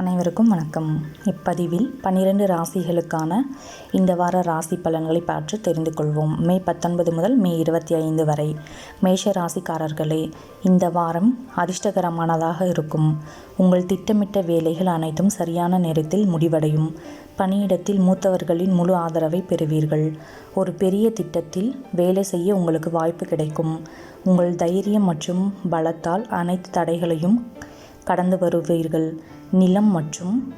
அனைவருக்கும் வணக்கம். இப்பதிவில் பன்னிரண்டு ராசிகளுக்கான இந்த வார ராசி பலன்களை பற்றி தெரிந்து கொள்வோம். மே பத்தொன்பது முதல் மே இருபத்தி ஐந்து வரை மேஷ ராசிக்காரர்களே இந்த வாரம் அதிர்ஷ்டகரமானதாக இருக்கும். உங்கள் திட்டமிட்ட வேலைகள் அனைத்தும் சரியான நேரத்தில் முடிவடையும். பணியிடத்தில் மூத்தவர்களின் முழு ஆதரவை பெறுவீர்கள். ஒரு பெரிய திட்டத்தில் வேலை செய்ய உங்களுக்கு வாய்ப்பு கிடைக்கும். உங்கள் தைரியம் மற்றும் பலத்தால் அனைத்து தடைகளையும் கடந்து வருவீர்கள். நிலம் மற்றும்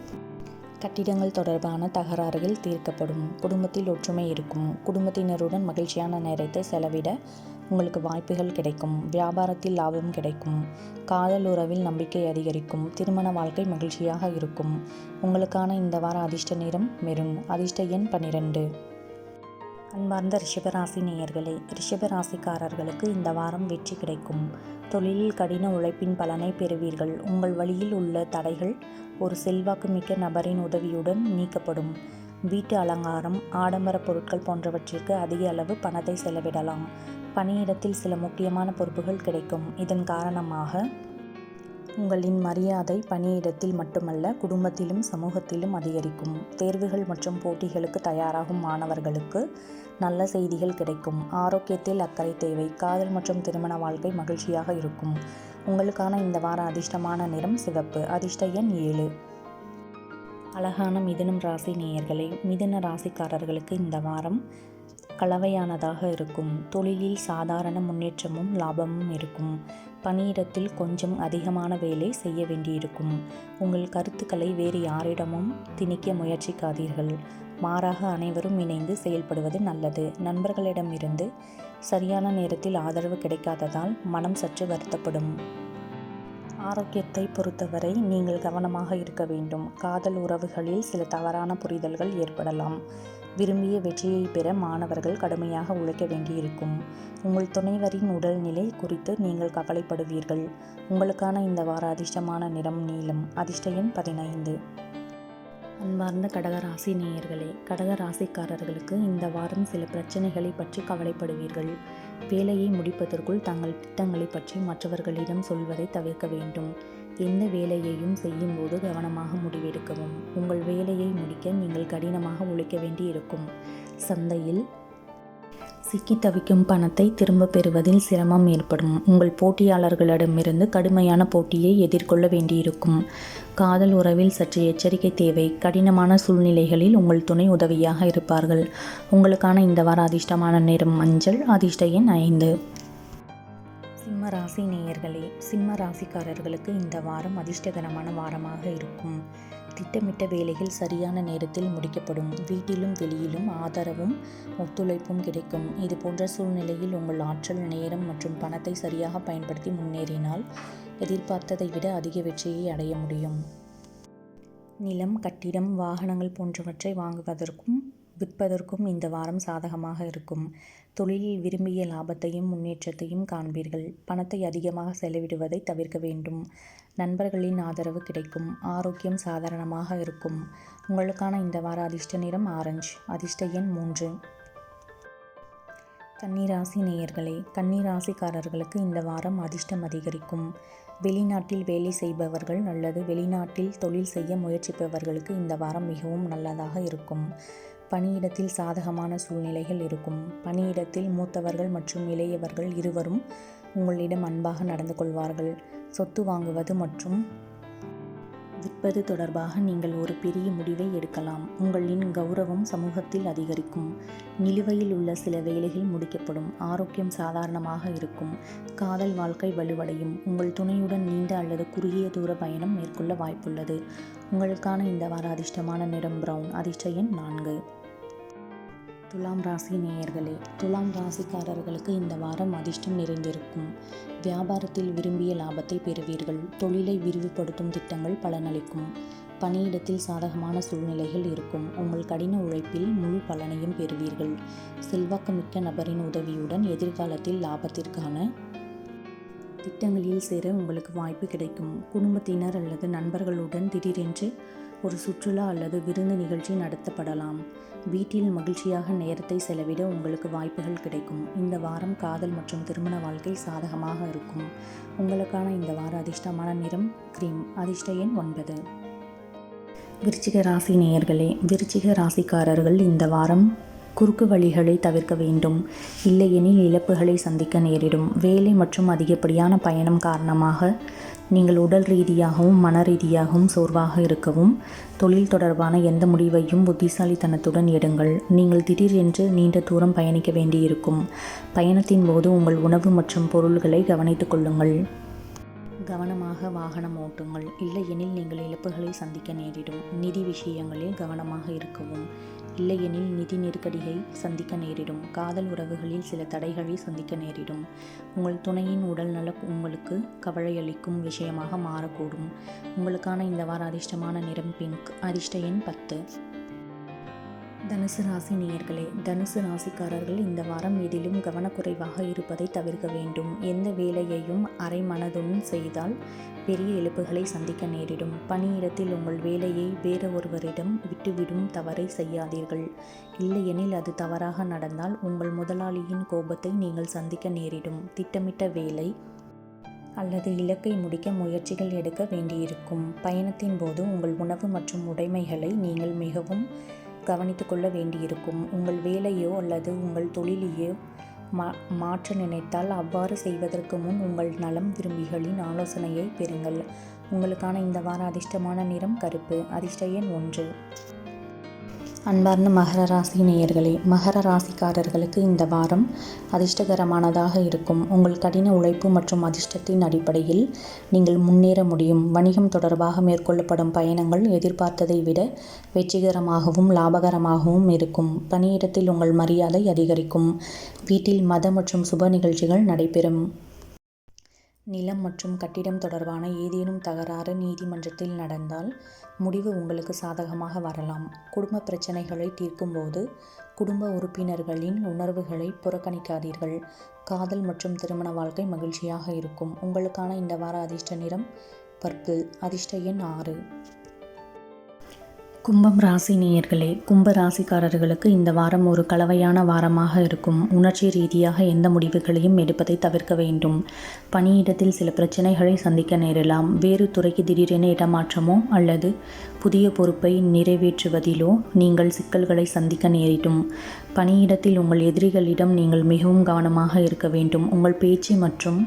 கட்டிடங்கள் தொடர்பான தகராறுகள் தீர்க்கப்படும். குடும்பத்தில் ஒற்றுமை இருக்கும். குடும்பத்தினருடன் மகிழ்ச்சியான நேரத்தை செலவிட உங்களுக்கு வாய்ப்புகள் கிடைக்கும். வியாபாரத்தில் லாபம் கிடைக்கும். காதல் உறவில் நம்பிக்கை அதிகரிக்கும். திருமண வாழ்க்கை மகிழ்ச்சியாக இருக்கும். உங்களுக்கான இந்த வார அதிர்ஷ்ட நிறம் மெருன் அதிர்ஷ்ட எண் பன்னிரெண்டு. அன்பார்ந்த ரிஷபராசி நேயர்களே ரிஷபராசிக்காரர்களுக்கு இந்த வாரம் வெற்றி கிடைக்கும். தொழிலில் கடின உழைப்பின் பலனை பெறுவீர்கள். உங்கள் வழியில் உள்ள தடைகள் ஒரு செல்வாக்கு மிக்க நபரின் உதவியுடன் நீக்கப்படும். வீட்டு அலங்காரம் ஆடம்பர பொருட்கள் போன்றவற்றிற்கு அதிக அளவு பணத்தை செலவிடலாம். பணியிடத்தில் சில முக்கியமான பொறுப்புகள் கிடைக்கும். இதன் காரணமாக உங்களின் மரியாதை பணியிடத்தில் மட்டுமல்ல குடும்பத்திலும் சமூகத்திலும் அதிகரிக்கும். தேர்வுகள் மற்றும் போட்டிகளுக்கு தயாராகும் மாணவர்களுக்கு நல்ல செய்திகள் கிடைக்கும். ஆரோக்கியத்தில் அக்கறை தேவை. காதல் மற்றும் திருமண வாழ்க்கை மகிழ்ச்சியாக இருக்கும். உங்களுக்கான இந்த வார அதிர்ஷ்டமான நிறம் சிவப்பு. அதிர்ஷ்ட எண் ஏழு. அழகான மிதுனம் ராசி நேயர்களே மிதுன ராசிக்காரர்களுக்கு இந்த வாரம் கலவையானதாக இருக்கும். தொழிலில் சாதாரண முன்னேற்றமும் லாபமும் இருக்கும். பணியிடத்தில் கொஞ்சம் அதிகமான வேலை செய்ய வேண்டியிருக்கும். உங்கள் கருத்துக்களை வேறு யாரிடமும் திணிக்க முயற்சிக்காதீர்கள். மாறாக அனைவரும் இணைந்து செயல்படுவது நல்லது. நண்பர்களிடமிருந்து சரியான நேரத்தில் ஆதரவு கிடைக்காததால் மனம் சற்று வருத்தப்படும். ஆரோக்கியத்தை பொறுத்தவரை நீங்கள் கவனமாக இருக்க வேண்டும். காதல் உறவுகளில் சில தவறான புரிதல்கள் ஏற்படலாம். விரும்பிய வெற்றியை பெற மாணவர்கள் கடுமையாக உழைக்க வேண்டியிருக்கும். உங்கள் துணைவரின் உடல்நிலை குறித்து நீங்கள் கவலைப்படுவீர்கள். உங்களுக்கான இந்த வார அதிர்ஷ்டமான நிறம் நீளம் அதிர்ஷ்ட எண் பதினைந்து. அன்பார்ந்த கடகராசி நேயர்களே கடகராசிக்காரர்களுக்கு இந்த வாரம் சில பிரச்சனைகளை பற்றி கவலைப்படுவீர்கள். வேலையை முடிப்பதற்குள் தங்கள் திட்டங்களை பற்றி மற்றவர்களிடம் சொல்வதை தவிர்க்க வேண்டும். எந்த வேலையையும் செய்யும்போது கவனமாக முடிவெடுக்கவும். உங்கள் வேலையை முடிக்க நீங்கள் கடினமாக உழைக்க வேண்டி இருக்கும் சந்தையில் சிக்கி தவிக்கும் பணத்தை திரும்ப பெறுவதில் சிரமம் ஏற்படும். உங்கள் போட்டியாளர்களிடமிருந்து கடுமையான போட்டியை எதிர்கொள்ள வேண்டியிருக்கும். காதல் உறவில் சற்று எச்சரிக்கை தேவை. கடினமான சூழ்நிலைகளில் உங்கள் துணை உதவியாக இருப்பார்கள். உங்களுக்கான இந்த வார அதிர்ஷ்டமான நிறம் மஞ்சள் அதிர்ஷ்ட எண் ஐந்து. சிம்ம ராசி நேயர்களே சிம்ம ராசிக்காரர்களுக்கு இந்த வாரம் அதிர்ஷ்டகரமான வாரமாக இருக்கும். திட்டமிட்ட வேலைகள் சரியான நேரத்தில் முடிக்கப்படும். வீட்டிலும் வெளியிலும் ஆதரவும் ஒத்துழைப்பும் கிடைக்கும். இது போன்ற சூழ்நிலையில் உங்கள் ஆற்றல் நேரம் மற்றும் பணத்தை சரியாக பயன்படுத்தி முன்னேறினால் எதிர்பார்த்ததை விட அதிக வெற்றியை அடைய முடியும். நிலம் கட்டிடம் வாகனங்கள் போன்றவற்றை வாங்குவதற்கும் விற்பதற்கும் இந்த வாரம் சாதகமாக இருக்கும். தொழிலில் விரும்பிய லாபத்தையும் முன்னேற்றத்தையும் காண்பீர்கள். பணத்தை அதிகமாக செலவிடுவதை தவிர்க்க வேண்டும். நண்பர்களின் ஆதரவு கிடைக்கும். ஆரோக்கியம் சாதாரணமாக இருக்கும். உங்களுக்கான இந்த வார அதிர்ஷ்ட நிறம் ஆரஞ்சு. அதிர்ஷ்ட எண் மூன்று. கன்னிராசி நேயர்களே கன்னிராசிக்காரர்களுக்கு இந்த வாரம் அதிர்ஷ்டம் அதிகரிக்கும். வெளிநாட்டில் வேலை செய்பவர்கள் அல்லது வெளிநாட்டில் தொழில் செய்ய முயற்சிப்பவர்களுக்கு இந்த வாரம் மிகவும் நல்லதாக இருக்கும். பணியிடத்தில் சாதகமான சூழ்நிலைகள் இருக்கும். பணியிடத்தில் மூத்தவர்கள் மற்றும் இளையவர்கள் இருவரும் உங்களிடம் அன்பாக நடந்து கொள்வார்கள். சொத்து வாங்குவது மற்றும் விற்பது தொடர்பாக நீங்கள் ஒரு பெரிய முடிவை எடுக்கலாம். உங்களின் கௌரவம் சமூகத்தில் அதிகரிக்கும். நிலுவையில் உள்ள சில வேலைகள் முடிக்கப்படும். ஆரோக்கியம் சாதாரணமாக இருக்கும். காதல் வாழ்க்கை வலுவடையும். உங்கள் துணையுடன் நீண்ட அல்லது குறுகிய தூர பயணம் மேற்கொள்ள வாய்ப்புள்ளது. உங்களுக்கான இந்த வார அதிர்ஷ்டமான நிறம் பிரவுன் அதிர்ஷ்ட எண் நான்கு. துலாம் ராசி நேயர்களே துலாம் ராசிக்காரர்களுக்கு இந்த வாரம் அதிர்ஷ்டம் நிறைந்திருக்கும். வியாபாரத்தில் விரும்பிய லாபத்தை பெறுவீர்கள். தொழிலை விரிவுபடுத்தும் திட்டங்கள் பலனளிக்கும். பணியிடத்தில் சாதகமான சூழ்நிலைகள் இருக்கும். உங்கள் கடின உழைப்பில் முழு பலனையும் பெறுவீர்கள். செல்வாக்குமிக்க நபரின் உதவியுடன் எதிர்காலத்தில் லாபத்திற்கான திட்டங்களில் சேர உங்களுக்கு வாய்ப்பு கிடைக்கும். குடும்பத்தினர் அல்லது நண்பர்களுடன் திடீரென்று ஒரு சுற்றுலா அல்லது விருந்து நிகழ்ச்சி நடத்தப்படலாம். வீட்டில் மகிழ்ச்சியாக நேரத்தை செலவிட உங்களுக்கு வாய்ப்புகள் கிடைக்கும். இந்த வாரம் காதல் மற்றும் திருமண வாழ்க்கை சாதகமாக இருக்கும். உங்களுக்கான இந்த வார அதிர்ஷ்டமான நிறம் கிரீம். அதிர்ஷ்ட எண் ஒன்பது. விருச்சிக ராசி நேயர்களே விருச்சிக ராசிக்காரர்கள் இந்த வாரம் குறுக்கு வழிகளை தவிர்க்க வேண்டும். இல்லையெனில் இழப்புகளை சந்திக்க நேரிடும். வேலை மற்றும் அதிகப்படியான பயணம் காரணமாக நீங்கள் உடல் ரீதியாகவும் மன ரீதியாகவும் சோர்வாக இருக்கவும் தொழில் தொடர்பான எந்த முடிவையும் புத்திசாலித்தனத்துடன் எடுங்கள். நீங்கள் திடீரென்று நீண்ட தூரம் பயணிக்க வேண்டியிருக்கும். பயணத்தின் போது உங்கள் உணவு மற்றும் பொருள்களை கவனித்துக் கொள்ளுங்கள். கவனமாக வாகனம் ஓட்டுங்கள். இல்லையெனில் நீங்கள் இழப்புகளை சந்திக்க நேரிடும். நிதி விஷயங்களில் கவனமாக இருக்கவும். இல்லையெனில் நிதி நெருக்கடியை சந்திக்க நேரிடும். காதல் உறவுகளில் சில தடைகளை சந்திக்க நேரிடும். உங்கள் துணையின் உடல் நலம் உங்களுக்கு கவலையளிக்கும் விஷயமாக மாறக்கூடும். உங்களுக்கான இந்த வார அதிர்ஷ்டமான நிறம் பிங்க் அதிர்ஷ்ட எண் பத்து. தனுசு ராசி நேயர்களே தனுசு ராசிக்காரர்கள் இந்த வாரம் எதிலும் கவனக்குறைவாக இருப்பதை தவிர்க்க வேண்டும். எந்த வேலையையும் அரை மனதுடன் செய்தால் பெரிய இழப்புகளை சந்திக்க நேரிடும். பணியிடத்தில் உங்கள் வேலையை வேறு ஒருவரிடம் விட்டுவிடும் தவறை செய்யாதீர்கள். இல்லையெனில் அது தவறாக நடந்தால் உங்கள் முதலாளியின் கோபத்தை நீங்கள் சந்திக்க நேரிடும். திட்டமிட்ட வேலை அல்லது இலக்கை முடிக்க முயற்சிகள் எடுக்க வேண்டியிருக்கும். பயணத்தின் போது உங்கள் உணவு மற்றும் உடைமைகளை நீங்கள் மிகவும் கவனித்து கொள்ள வேண்டியிருக்கும். உங்கள் வேலையோ அல்லது உங்கள் தொழிலையோ மா மாற்ற நினைத்தால் அவ்வாறு செய்வதற்கு முன் உங்கள் நலம் விரும்பிகளின் ஆலோசனையை பெறுங்கள். உங்களுக்கான இந்த வார அதிர்ஷ்டமான நிறம் கருப்பு. அதிர்ஷ்ட எண் ஒன்று. அன்பார்ந்த மகர ராசி நேயர்களே மகர ராசிக்காரர்களுக்கு இந்த வாரம் அதிர்ஷ்டகரமானதாக இருக்கும். உங்கள் கடின உழைப்பு மற்றும் அதிர்ஷ்டத்தின் அடிப்படையில் நீங்கள் முன்னேற முடியும். வணிகம் தொடர்பாக மேற்கொள்ளப்படும் பயணங்கள் எதிர்பார்த்ததை விட வெற்றிகரமாகவும் லாபகரமாகவும் இருக்கும். பணியிடத்தில் உங்கள் மரியாதை அதிகரிக்கும். வீட்டில் மத மற்றும் சுப நிகழ்ச்சிகள் நடைபெறும். நிலம் மற்றும் கட்டிடம் தொடர்பான ஏதேனும் தகராறு நீதிமன்றத்தில் நடந்தால் முடிவு உங்களுக்கு சாதகமாக வரலாம். குடும்ப பிரச்சனைகளை தீர்க்கும்போது குடும்ப உறுப்பினர்களின் உணர்வுகளை புறக்கணிக்காதீர்கள். காதல் மற்றும் திருமண வாழ்க்கை மகிழ்ச்சியாக இருக்கும். உங்களுக்கான இந்த வார அதிர்ஷ்ட நிறம் பர்பிள் அதிர்ஷ்ட எண் ஆறு. கும்பம் ராசி நேயர்களே கும்ப ராசிக்காரர்களுக்கு இந்த வாரம் ஒரு கலவையான வாரமாக இருக்கும். உணர்ச்சி ரீதியாக எந்த முடிவுகளையும் எடுப்பதை தவிர்க்க வேண்டும். பணியிடத்தில் சில பிரச்சனைகளை சந்திக்க நேரலாம். வேறு துறைக்கு திடீரென இடமாற்றமோ அல்லது புதிய பொறுப்பை நிறைவேற்றுவதிலோ நீங்கள் சிக்கல்களை சந்திக்க நேரிடும். பணியிடத்தில் உங்கள் எதிரிகளிடம் நீங்கள் மிகவும் கவனமாக இருக்க வேண்டும். உங்கள் பேச்சு மற்றும்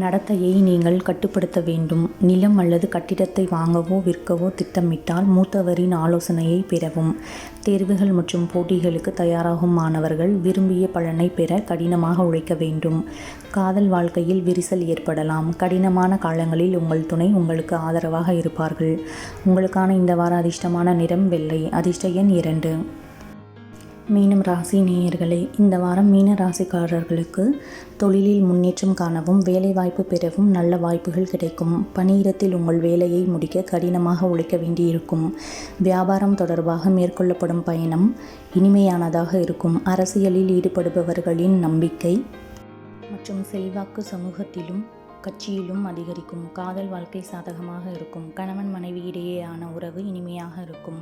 நடத்தையை நீங்கள் கட்டுப்படுத்த வேண்டும். நிலம் அல்லது கட்டிடத்தை வாங்கவோ விற்கவோ திட்டமிட்டால் மூத்தவரின் ஆலோசனையை பெறவும். தேர்வுகள் மற்றும் போட்டிகளுக்கு தயாராகும் மாணவர்கள் விரும்பிய பலனை பெற கடினமாக உழைக்க வேண்டும். காதல் வாழ்க்கையில் விரிசல் ஏற்படலாம். கடினமான காலங்களில் உங்கள் துணை உங்களுக்கு ஆதரவாக இருப்பார்கள். உங்களுக்கான இந்த வார அதிர்ஷ்டமான நிறம் வெள்ளை. அதிர்ஷ்ட எண் இரண்டு. மீனம் ராசி நேயர்களே இந்த வாரம் மீன ராசிக்காரர்களுக்கு தொழிலில் முன்னேற்றம் காணவும் வேலைவாய்ப்பு பெறவும் நல்ல வாய்ப்புகள் கிடைக்கும். பணியிடத்தில் உங்கள் வேலையை முடிக்க கடினமாக உழைக்க வேண்டியிருக்கும். வியாபாரம் தொடர்பாக மேற்கொள்ளப்படும் பயணம் இனிமையானதாக இருக்கும். அரசியலில் ஈடுபடுபவர்களின் நம்பிக்கை மற்றும் செல்வாக்கு சமூகத்திலும் கட்சியிலும் அதிகரிக்கும். காதல் வாழ்க்கை சாதகமாக இருக்கும். கணவன் மனைவி இடையேயான உறவு இனிமையாக இருக்கும்.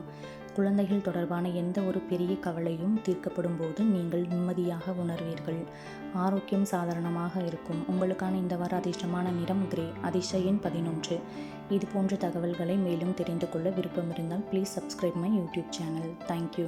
குழந்தைகள் தொடர்பான எந்த ஒரு பெரிய கவலையும் தீர்க்கப்படும் போது நீங்கள் நிம்மதியாக உணர்வீர்கள். ஆரோக்கியம் சாதாரணமாக இருக்கும். உங்களுக்கான இந்த வார அதிர்ஷ்டமான நிறம் கிரே அதிர்ஷ்ட எண் பதினொன்று. இது போன்ற தகவல்களை மேலும் தெரிந்து கொள்ள விருப்பம் இருந்தால் please subscribe my YouTube channel thank you